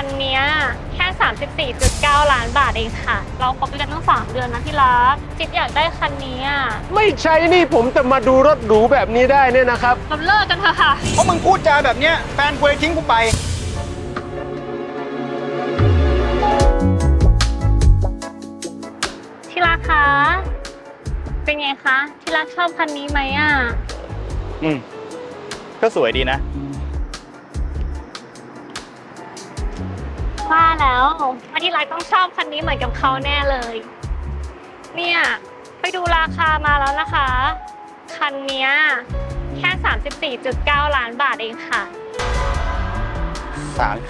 คันเนี้ยแค่ 34.9 ล้านบาทเองค่ะ เราคบกันตั้ง 3 เดือนนะที่รักจิ๊บอยากได้คันนี้อะไม่ใช่นี่ผมจะมาดูรถหรูแบบนี้ได้เนี่ยนะครับ เราเลิกกันเถอะค่ะ เพราะมึงพูดจาแบบเนี้ยแฟนกูเลยทิ้งกูไป ที่รักคะ เป็นไงคะ ที่รักชอบคันนี้ไหมอะ อืม ก็สวยดีนะ ว่าแล้วว่าที่รักต้องชอบคันนี้เหมือนกับเขาแน่เลย เนี่ย ไปดูราคามาแล้วนะคะ คันเนี้ยแค่ 34.9 ล้านบาทเองค่ะ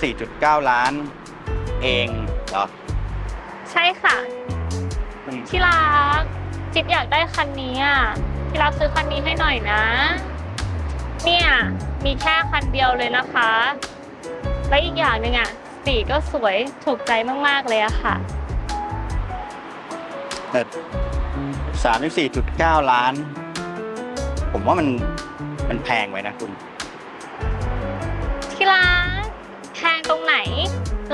34.9 ล้าน เองเหรอ ใช่ค่ะอืมที่รัก จิ๊บอยากได้คันนี้อะที่รักซื้อคันนี้ให้หน่อยนะ เนี่ย มีแค่คันเดียวเลยนะคะ และอีกอย่างหนึ่งอะ สีก็สวยถูกใจมาก ๆ เลยอะค่ะ แต่34.9ล้าน ผมว่ามันมันแพงไว้นะคุณ ที่รักแพงตรงไหน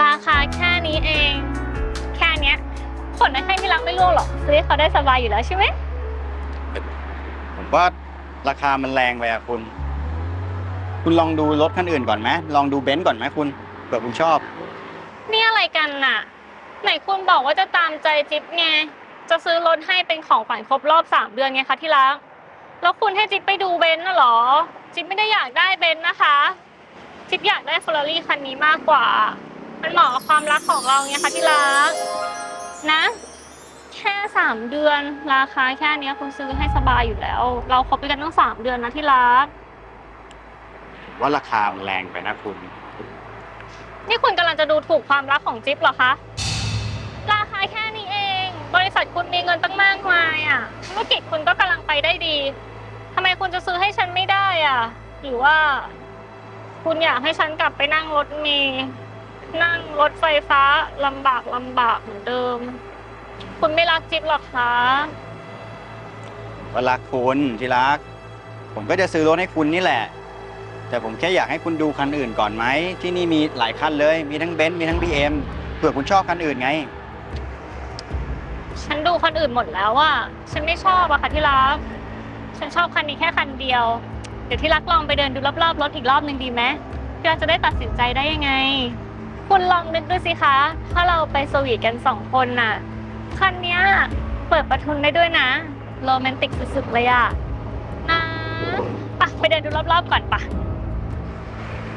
ราคาแค่นี้เอง แค่เนี้ยขนนั้นให้ที่รักไม่ร่วงหรอกซื้อให้เขาได้สบายอยู่แล้วใช่ไหมผมว่าราคามันแรงไปอะคุณ คุณลองดูรถคันอื่นก่อนไหมลองดูเบนซ์ก่อนไหมคุณเผื่อคุณชอบ นี่อะไรกันน่ะ ไหนคุณบอกว่าจะตามใจจิ๊บไง จะซื้อรถให้เป็นของขวัญครบรอบสามเดือนไงคะที่รัก แล้วคุณให้จิ๊บไปดูเบนซ์น่ะเหรอ จิ๊บไม่ได้อยากได้เบนซ์นะคะ จิ๊บอยากได้เฟอร์รารี่คันนี้มากกว่า มันเหมาะกับความรักของเราไงคะที่รัก นะ แค่สามเดือนราคาแค่เนี้ยคุณซื้อให้สบายอยู่แล้ว เราคบกันตั้งสามเดือนนะที่รัก ว่าราคามันแรงไปนะคุณ นี่คุณกำลังจะดูถูกความรักของจิ๊บเหรอคะ ราคาแค่นี้เอง บริษัทคุณมีเงินตั้งมากมายอะ ธุรกิจคุณก็กำลังไปได้ดีทำไมคุณจะซื้อให้ฉันไม่ได้อะ หรือว่า คุณอยากให้ฉันกลับไปนั่งรถเมล์นั่งรถไฟฟ้าลำบากลำบากเหมือนเดิม คุณไม่รักจิ๊บหรอกคะ ว่ารักคุณที่รัก ผมก็จะซื้อรถให้คุณนี่แหละ แต่ผมแค่อยากให้คุณดูคันอื่นก่อนไหม ที่นี่มีหลายคันเลย มีทั้งเบนซ์มีทั้งบีเอ็มเผื่อคุณชอบคันอื่นไง ฉันดูคนอื่นหมดแล้วอะฉันไม่ชอบอะค่ะที่รัก ฉันชอบคันนี้แค่คันเดียว เดี๋ยวที่รักลองไปเดินดูรอบๆรถอีกรอบหนึ่งดีไหมที่รักจะได้ตัดสินใจได้ยังไง คุณลองนึกดูสิคะ ถ้าเราไปสวีทกันสองคนน่ะ คันเนี้ยเปิดประทุนได้ด้วยนะ โรแมนติกสุดๆเลยอะนะปะไปเดินดูรอบๆก่อนปะ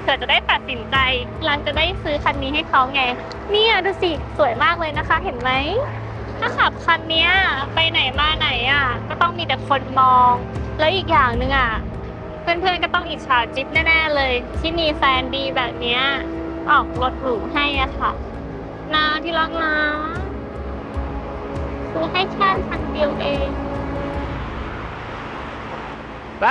เผื่อจะได้ตัดสินใจรักจะได้ซื้อคันนี้ให้เขาไง เนี่ยดูสิสวยมากเลยนะคะ เห็นไหม ถ้าขับคันเนี้ยไปไหนมาไหนอะก็ต้องมีแต่คนมอง แล้วอีกอย่างหนึ่งอะเพื่อนๆก็ต้องอิจฉาจิ๊บแน่ๆเลย ที่มีแฟนดีแบบเนี้ยออกรถหรูให้อะค่ะนาที่รักนะซื้อให้แค่คันเดียวเอง ไป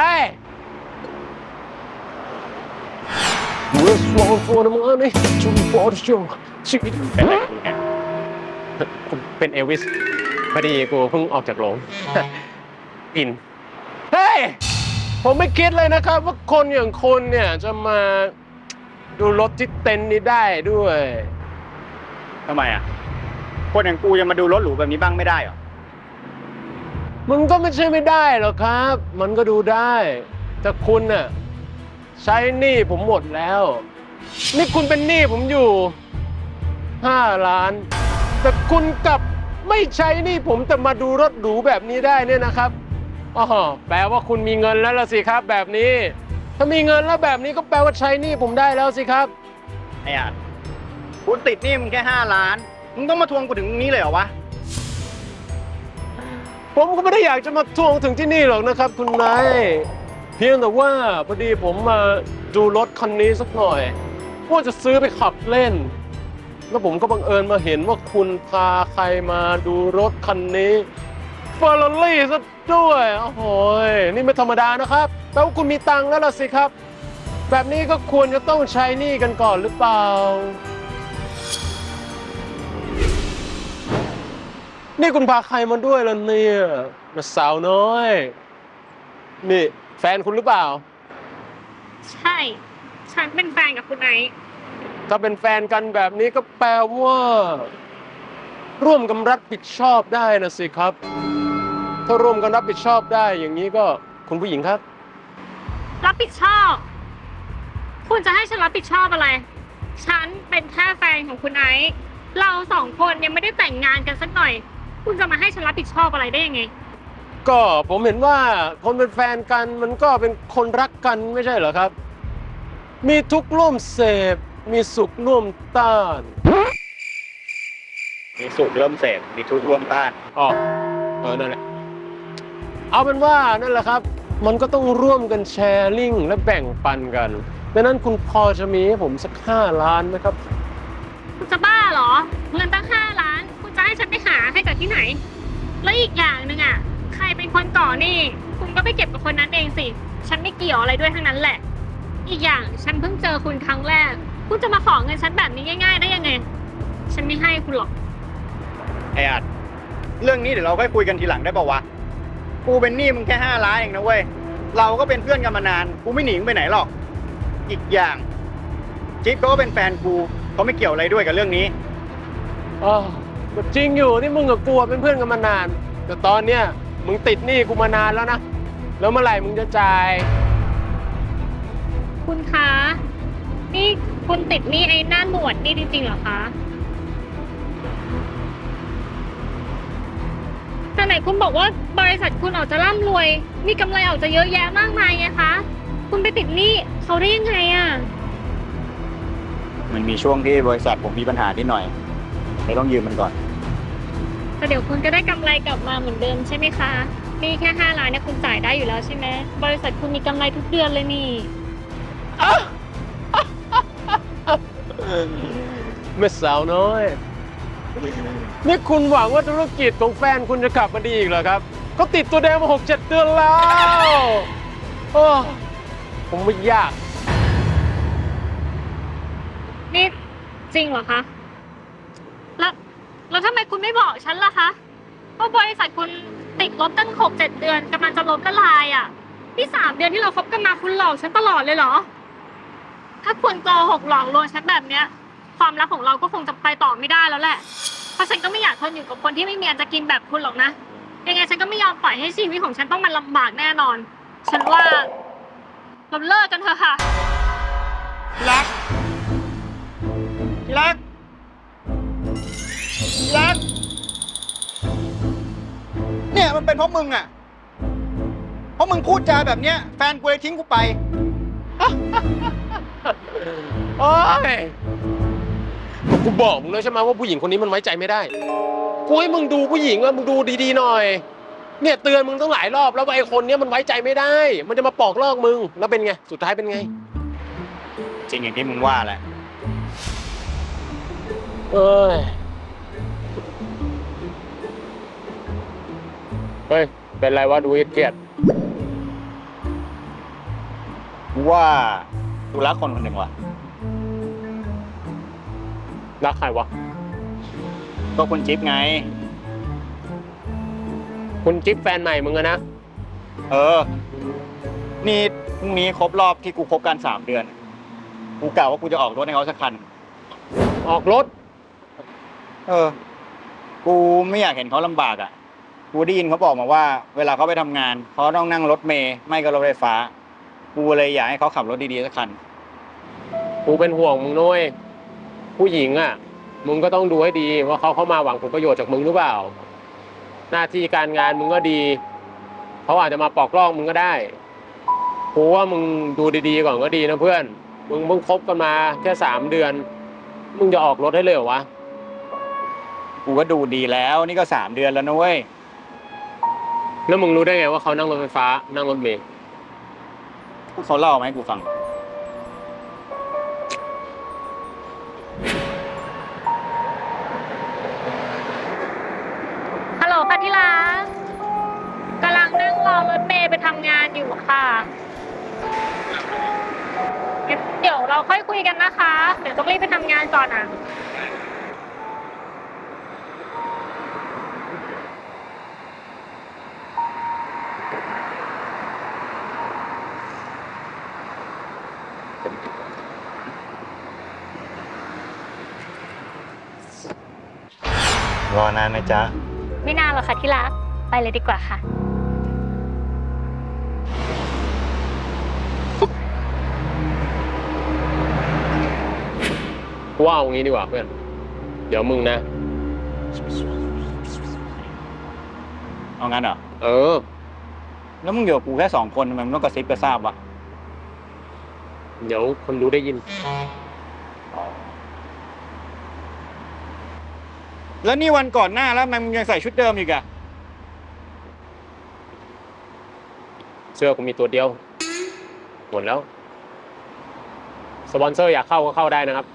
What's wrong for the money? To for the show. ชีวิตเป็นอะไรกูเนี่ยผมเป็นเอลวิสพอดีกูเพิ่งออกจากโรงอิน เฮ้ย ผมไม่คิดเลยนะครับ ว่าคนอย่างคุณเนี่ยจะมาดูรถที่เต็นท์นี้ได้ด้วยทำไมอะ คนอย่างกูยังมาดูรถหรูแบบนี้บ้างไม่ได้เหรอ มันก็ไม่ใช่ไม่ได้หรอกครับ มันก็ดูได้ แต่คุณน่ะ ใช้หนี้ผมหมดแล้ว นี่คุณเป็นหนี้ผมอยู่ห้าล้าน แต่คุณกลับไม่ใช้หนี้ผมแต่มาดูรถหรูแบบนี้ได้เนี่ยนะครับอ๋อแปลว่าคุณมีเงินแล้วล่ะสิครับ แบบนี้ ถ้ามีเงินแล้วแบบนี้ก็แปลว่าใช้หนี้ผมได้แล้วสิครับไอ้อาจคุณติดหนี่มึงแค่ห้าล้าน มึงต้องมาทวงกูถึงตรงนี้เลยเหรอวะ ผมก็ไม่ได้อยากจะมาทวงถึงที่นี่หรอกนะครับ คุณนาย เพียงแต่ว่าพอดีผมมาดูรถคันนี้สักหน่อยว่าจะซื้อไปขับเล่น แล้วผมก็บังเอิญมาเห็นว่าคุณพาใครมาดูรถคันนี้เฟอร์รารี่ซะด้วยโอ้โหนี่ไม่ธรรมดานะครับแปลว่าคุณมีตังค์แล้วล่ะสิครับ แบบนี้ก็ควรจะต้องใช้หนี้กันก่อนหรือเปล่า นี่คุณพาใครมาด้วยล่ะเนี่ยมาสาวน้อย นี่ แฟนคุณหรือเปล่า ใช่ ฉันเป็นแฟนกับคุณไอซ์ถ้าเป็นแฟนกันแบบนี้ก็แปลว่า ร่วมกันรับผิดชอบได้นะสิครับ ถ้าร่วมกันรับผิดชอบได้ อย่างนี้ก็คุณผู้หญิงครับ รับผิดชอบ คุณจะให้ฉันรับผิดชอบอะไร ฉันเป็นแค่แฟนของคุณไอซ์เราสองคนยังไม่ได้แต่งงานกันสักหน่อย คุณจะมาให้ฉันรับผิดชอบอะไรได้ยังไง ก็ผมเห็นว่าคนเป็นแฟนกันมันก็เป็นคนรักกันไม่ใช่เหรอครับ มีทุกข์ร่วมเสพมีสุขร่วมต้านมีสุขเริ่มเสพมีทุกข์ร่วมต้านอ๋อเออนั่นแหละเอาเป็นว่านั่นแหละครับ มันก็ต้องร่วมกันแชร์ลิงและแบ่งปันกันดังนั้นคุณพอจะมีให้ผมสักห้าล้านไหมครับคุณจะบ้าเหรอ นคนก่อหนี่ คุณก็ไปเก็บกับคนนั้นเองสิ ฉันไม่เกี่ยวอะไรด้วยทั้งนั้นแหละ อีกอย่างฉันเพิ่งเจอคุณครั้งแรก คุณจะมาขอเงินฉันแบบนี้ง่าย ๆ ได้ยังไง ฉันไม่ให้คุณหรอก ไอ้อัดเรื่องนี้เดี๋ยวเราค่อยคุยกันทีหลังได้ป่าวะ กูเป็นหนี้มึงแค่ห้าล้านเองนะเว้ย เราก็เป็นเพื่อนกันมานาน กูไม่หนีมึงไปไหนหรอก อีกอย่างจิ๊บเขาก็เป็นแฟนกูเขาไม่เกี่ยวอะไรด้วยกับเรื่องนี้อ๋อก็จริงอยู่ที่มึงกับกูเป็นเพื่อนกันมานาน แต่ตอนเนี้ย มึงติดหนี้กูมานานแล้วนะ แล้วเมื่อไหร่มึงจะจ่าย คุณคะ นี่คุณติดหนี้ไอ้หน้าหนวดนี่จริงๆเหรอคะแต่ไหนคุณบอกว่าบริษัทคุณออกจะร่ำรวย มีกำไรออกจะเยอะแยะมากมายไงคะ คุณไปติดหนี้เขาได้ยังไงอะมันมีช่วงที่บริษัทผมมีปัญหานิดหน่อยเลยต้องยืมมันก่อนแต่ เดี๋ยวคุณก็ได้กำไรกลับมาเหมือนเดิมใช่ไหมคะ นี่แค่ห้าล้านเนี่ยคุณจ่ายได้อยู่แล้วใช่ไหม บริษัทคุณมีกำไรทุกเดือนเลยนี่เมื่อสาวน้อย นี่คุณหวังว่าธุรกิจของแฟนคุณจะกลับมาดีอีกเหรอครับ ก็ติดตัวแดงมาหกเจ็ดเดือนแล้วโอ้ผมไม่ยาก นี่จริงเหรอคะแล้ว แล้วทำไมคุณไม่บอกฉันล่ะคะว่าบริษัทคุณติดลบตั้งหกเจ็ดเดือนกำลังจะล้มละลายอะนี่สามเดือนที่เราคบกันมาคุณหลอกฉันตลอดเลยเหรอ ถ้าคุณโกหกหลอกลวงฉันแบบเนี้ย ความรักของเราก็คงจะไปต่อไม่ได้แล้วแหละ เพราะฉันก็ไม่อยากทนอยู่กับคนที่ไม่มีอันจะกินแบบคุณหรอกนะ ยังไงฉันก็ไม่ยอมปล่อยให้ชีวิตของฉันต้องมาลำบากแน่นอน ฉันว่าเราเลิกกันเถอะค่ะ ราะมึงอะ เพราะมึงพูดจาแบบเนี้ย แฟนกูเลยทิ้งกูไป โอ้ยก็กูบอกมึงแล้วใช่ไหมว่าผู้หญิงคนนี้มันไว้ใจไม่ได้ กูให้มึงดูผู้หญิงว่ามึงดูดีๆหน่อย เนี่ยเตือนมึงตั้งหลายรอบแล้วว่าไอ้คนเนี้ยมันไว้ใจไม่ได้ มันจะมาปอกลอกมึง แล้วเป็นไง สุดท้ายเป็นไง จริงอย่างที่มึงว่าแหละ เอ้ย เฮ้ย เป็นไรวะดูเครียดกูว่ากูรักคนคนหนึ่งว่ะ รักใครวะ ก็คุณจิ๊บไง คุณจิ๊บแฟนใหม่มึงอะนะ เออ นี่พรุ่งนี้ครบรอบที่กูคบกันสามเดือน กูกล่าวว่ากูจะออกรถให้เขาสักคัน ออกรถ เออ กูไม่อยากเห็นเขาลำบากอะ กูได้ยินเขาบอกมาว่า เวลาเขาไปทำงานเขาต้องนั่งรถเมย์ไม่ก็รถไฟฟ้า กูเลยอยากให้เขาขับรถดีๆสักคัน กูเป็นห่วงมึงนุ้ยผู้หญิงอะ มึงก็ต้องดูให้ดีว่าเขาเข้ามาหวังผลประโยชน์จากมึงหรือเปล่า หน้าที่การงานมึงก็ดีเขาอาจจะมาปอกลอกมึงก็ได้กูว่ามึงดูดีๆก่อนก็ดีนะเพื่อน มึงเพิ่งคบกันมาแค่สามเดือน มึงจะออกรถให้เลยเหรอวะ กูก็ดูดีแล้วนี่ก็สามเดือนแล้วนะเว้ย แล้วมึงรู้ได้ไงว่าเขานั่งรถไฟฟ้า นั่งรถเมล์เขาเล่ามาให้กูฟัง ฮัลโหลค่ะที่รักกำลังนั่งรอรถเมย์ไปทำงานอยู่ค่ะงั้นเดี๋ยวเราค่อยคุยกันนะคะ เดี๋ยวต้องรีบไปทำงานก่อนอะ อนานไหมจ๊ะ ไม่นานหรอกค่ะที่รัก ไปเลยดีกว่าค่ะ กูว่าเอางี้ดีกว่าเพื่อน เดี๋ยวมึงนะ เอางั้นเหรอ เออ แล้วมึงอยู่กับกูแค่สองคนทำไมมึงต้องกระซิบกระซาบวะ เดี๋ยวคนรู้ได้ยิน แล้วนี่วันก่อนหน้าแล้วทำไมมึงยังใส่ชุดเดิมอีกอะเสื้อกูมีตัวเดียว หมดแล้ว สปอนเซอร์อยากเข้าก็เข้าได้นะครับ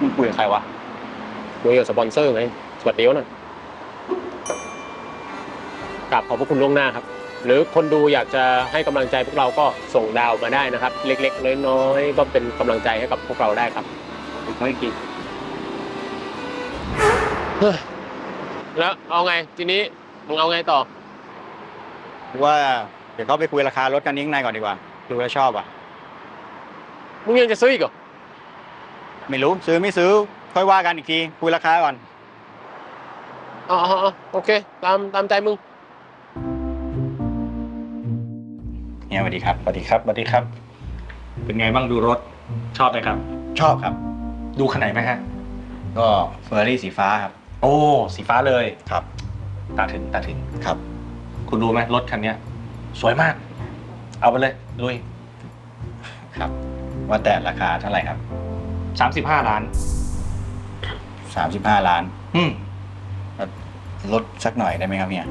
มึงคุยกับใครวะคุยกับสปอนเซอร์ไงสวัสดีวนะกราบขอบพระคุณล่วงหน้าครับ หรือคนดูอยากจะให้กำลังใจพวกเราก็ส่งดาวมาได้นะครับ เล็กๆน้อยๆก็เป็นกำลังใจให้กับพวกเราได้ครับ เขาอีกทีแล้วเอาไงทีนี้มึงเอาไงต่อ ว่าเดี๋ยวเขาไปคุยราคารถกันนี้ข้างในก่อนดีกว่า ดูแล้วชอบอะ มึงยังจะซื้ออีกเหรอไม่รู้ซื้อไม่ซื้อ ค่อยว่ากันอีกที คุยราคาก่อน อ๋ออ๋ออ๋อโอเค ตามตามใจมึงเฮียสวัสดีครับ สวัสดีครับ สวัสดีครับ เป็นไงบ้างดูรถ ชอบไหมครับ ชอบครับ ดูคันไหนไหมฮะ ก็เฟอร์รี่สีฟ้าครับ โอ้ สีฟ้าเลยครับ ตาถึงตาถึง ครับ คุณรู้ไหมรถคันเนี้ย สวยมาก เอาไปเลยลุยครับ ว่าแต่ราคาเท่าไหร่ครับสามสิบห้าล้าน สามสิบห้าล้าน อืมลดสักหน่อยได้ไหมครับเฮีย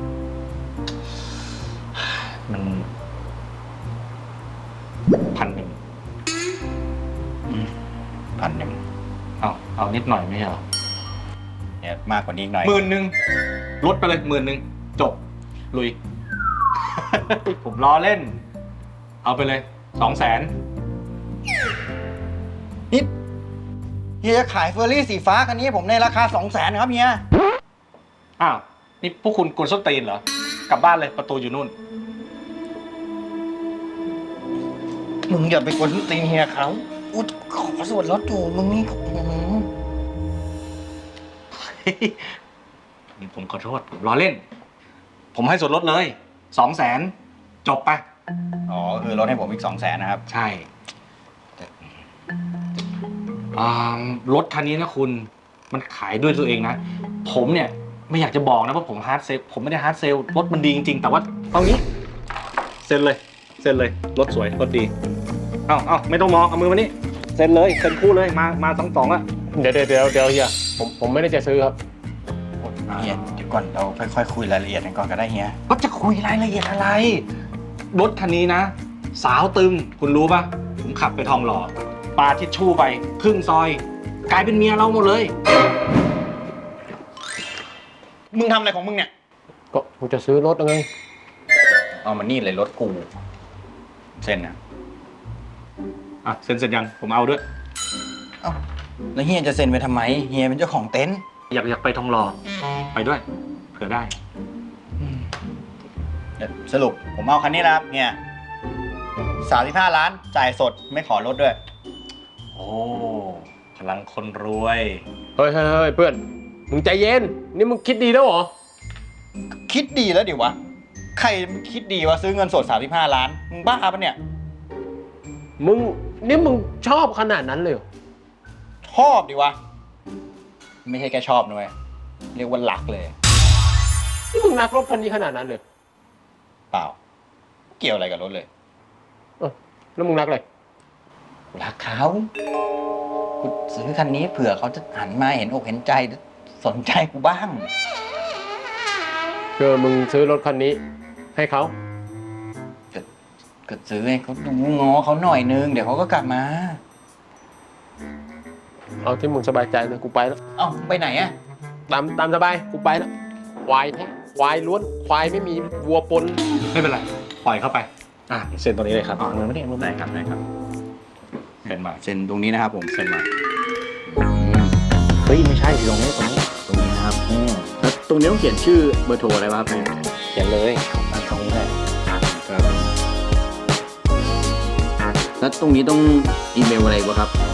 มันพันหนึ่งพันหนึ่ง เอาเอานิดหน่อยไม่ใช่เหรอเนี่ยมากกว่านี้อีกหน่อยหมื่นหนึ่งลดไปเลยหมื่นหนึ่งจบ ลุย ผมล้อเล่น เอาไปเลยสองแสนนี่เฮียจะขายเฟอร์รี่สีฟ้าคันนี้ให้ผมในราคาสองแสนครับเฮียอ้าว นี่พวกคุณกลส้นตีนเหรอกลับบ้านเลยประตูอยู่นู่น มึงอย่าไปกวนตีนเฮียเขาอุดขอส่วนลดอยู่มึงนี่อื้อหือนี่ ผมขอโทษผมล้อเล่น ผมให้ส่วนลดเลยสองแสนจบไปอ๋อคือลดให้ผมอีกสองแสนนะครับ ใช่อ่ารถคันนี้นะคุณมันขายด้วยตัวเองนะ ผมเนี่ยไม่อยากจะบอกนะว่าผมฮาร์ดเซลผมไม่ได้ฮาร์ดเซลรถมันดีจริงๆ แต่ว่าเอางี้ เซ็นเลย เซ็นเลยรถสวยรถดี เอาเอาไม่ต้องมองเอามือมานี่เซ็นเลยเซ็นคู่เลยมามาสองสองอะ เดี๋ยวเดี๋ยวเดี๋ยวเดี๋ยวเฮียผมผมไม่ได้จะซื้อครับเฮียเดี๋ยวก่อนเราค่อยๆคุยรายละเอียดกันก่อนก็ได้เฮียก็จะคุยรายละเอียดอะไร รถคันนี้นะ สาวตึงคุณรู้ปะผมขับไปทองหล่อปาทิชชู่ไปครึ่งซอย กลายเป็นเมียเราหมดเลย มึงทำอะไรของมึงเนี่ย ก็กูจะซื้อรถไงเอามานี่เลยรถกูเซ็นนะอะเซ็นเสร็จยังผมเอาด้วย เอ้า แล้วเฮียจะเซ็นไปทำไม เฮียเป็นเจ้าของเต็นท์อยากอยากไปทองหล่อไปด้วย เผื่อได้ เดี๋ยวสรุปผมเอาคันนี้แล้วครับเฮียสามสิบห้าล้านจ่ายสดไม่ขอลดด้วย โอ้พลังคนรวย เฮ้ยเฮ้ยเฮ้ยเพื่อน มึงใจเย็น นี่มึงคิดดีแล้วเหรอ คิดดีแล้วดิวะ ใครมันคิดดีว่าซื้อเงินสด 35 ล้าน มึงบ้าปะเนี่ย มึง นี่มึงชอบขนาดนั้นเลยเหรอ ชอบดิวะ ไม่ใช่แค่ชอบนะเว้ยเรียกว่าหลักเลย นี่มึงรักรถคันนี้ขนาดนั้นเลยเปล่า เกี่ยวอะไรกับรถเลยแล้วมึงรักอะไรรักเขากูซื้อคันนี้เผื่อเขาจะหันมาเห็นอกเห็นใจสนใจกูบ้าง คือมึงซื้อรถคันนี้ ให้เขาก็ซื้อให้เขาดูงอเขาหน่อยนึง เดี๋ยวเขาก็กลับมา เอาที่มึงสบายใจเลยกูไปแล้ว เอ้าไปไหนอะตามตามสบายกูไปแล้วควายแท้ควายล้วนควายไม่มีวัวปนไม่เป็นไร ปล่อยเข้าไป อะเซ็นตรงนี้เลยครับอ๋อมือไม่ได้มือได้ไม่ได้ครับได้ครับเซ็นมาเซ็นตรงนี้นะครับผมเซ็นมาเฮ้ยไม่ใช่ตรงนี้ตรงนี้ตรงนี้นะครับอืมแล้วตรงนี้ต้องเขียนชื่อเบอร์โทรอะไรบ้างครับเนี่ยเขียนเลยตรงนี้แหละแล้วตรงนี้ต้องอีเมลอะไรบ้างครับ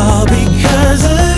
all because of